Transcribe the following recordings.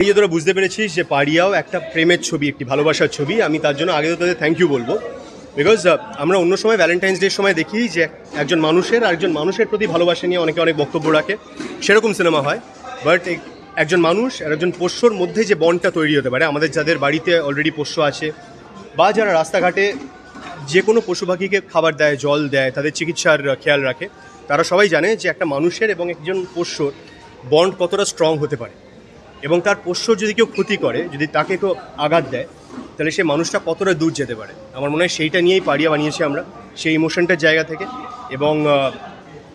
এই যে তোরা বুঝতে পেরেছিস যে পাড়িয়াও একটা প্রেমের ছবি, একটি ভালোবাসার ছবি। আমি তার জন্য আগে তো তোদের থ্যাংক ইউ বলব। বিকজ আমরা অন্য সময় ভ্যালেন্টাইন্স ডের সময় দেখি যে একজন মানুষের আরেকজন মানুষের প্রতি ভালোবাসা নিয়ে অনেকে অনেক বক্তব্য রাখে। সেরকম সিনেমা হয়। বাট একজন মানুষ আর একজন পোষ্যর মধ্যে যে বন্ডটা তৈরি হতে পারে, আমাদের যাদের বাড়িতে অলরেডি পোষ্য আছে, বা যারা রাস্তাঘাটে যে কোনো পশু পাখিকে খাবার দেয়, জল দেয়, তাদের চিকিৎসার খেয়াল রাখে, তারা সবাই জানে যে একটা মানুষের এবং একজন পোষ্যর বন্ড কতটা স্ট্রং হতে পারে। এবং তার পোষ্য যদি কেউ ক্ষতি করে, যদি তাকে কেউ আঘাত দেয়, তাহলে সে মানুষটা কতটা দূর যেতে পারে? আমার মনে হয় সেইটা নিয়েই পাড়িয়া বানিয়েছি আমরা, সেই ইমোশনটার জায়গা থেকে। এবং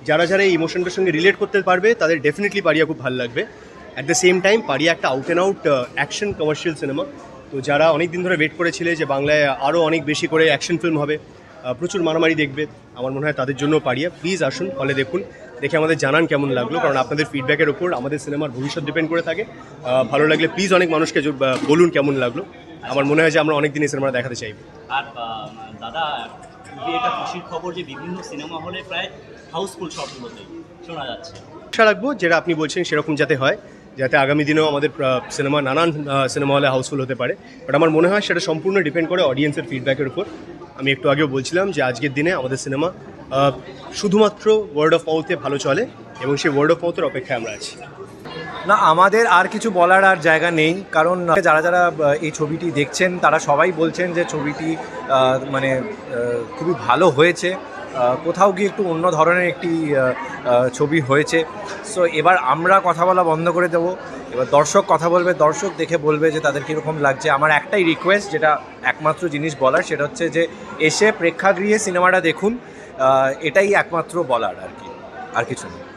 যারা যারা এই ইমোশনটার সঙ্গে রিলেট করতে পারবে, তাদের ডেফিনেটলি পাড়িয়া খুব ভালো লাগবে। অ্যাট দ্য সেম টাইম পাড়িয়া একটা out and out action commercial cinema তো যারা অনেক দিন ধরে ওয়েট করেছিলে যে বাংলায় আরও অনেক বেশি করে অ্যাকশন ফিল্ম হবে প্রচুর মারামারি দেখবে, আমার মনে হয় তাদের জন্য পাড়িয়া। প্লিজ আসুন হলে দেখুন। দেখে আমাদের জানান কেমন লাগল কারণ আপনাদের ফিডব্যাকের ওপর আমাদের সিনেমার ভবিষ্যৎ ডিপেন্ড করে থাকে। ভালো লাগলে প্লিজ অনেক মানুষকে বলুন কেমন লাগল। আমার মনে হয় যে আমরা অনেক দিন এই সিনেমাটা দেখাতে চাইব। আর দাদা একটা খুশির খবর যে বিভিন্ন সিনেমা হলে প্রায় হাউসফুল সবগুলোতেই শোনা যাচ্ছে। আশা রাখব যেটা আপনি বলছেন সেরকম যাতে হয় যাতে আগামী দিনেও আমাদের সিনেমা নানান সিনেমা হলে হাউসফুল হতে পারে। বাট আমার মনে হয় সেটা সম্পূর্ণ ডিপেন্ড করে অডিয়েন্সের ফিডব্যাকের উপর। আমি একটু আগেও বলছিলাম যে আজকের দিনে আমাদের সিনেমা শুধুমাত্র ওয়ার্ড অফ মাউথে ভালো চলে এবং সেই ওয়ার্ড অফ মাউথের অপেক্ষায় আমরা আছি। না, আমাদের আর কিছু বলার আর জায়গা নেই, কারণ যারা যারা এই ছবিটি দেখছেন, তারা সবাই বলছেন যে ছবিটি মানে খুবই ভালো হয়েছে। কোথাও গিয়ে একটু অন্য ধরনের একটি ছবি হয়েছে। সো এবার আমরা কথা বলা বন্ধ করে দেবো। এবার দর্শক কথা বলবে, দর্শক দেখে বলবে যে তাদের কীরকম লাগছে। আমার একটাই রিকোয়েস্ট যেটা একমাত্র জিনিস বলার, সেটা হচ্ছে যে এসে প্রেক্ষাগৃহে সিনেমাটা দেখুন। এটাই একমাত্র বলার আর কি আর কিছু নেই।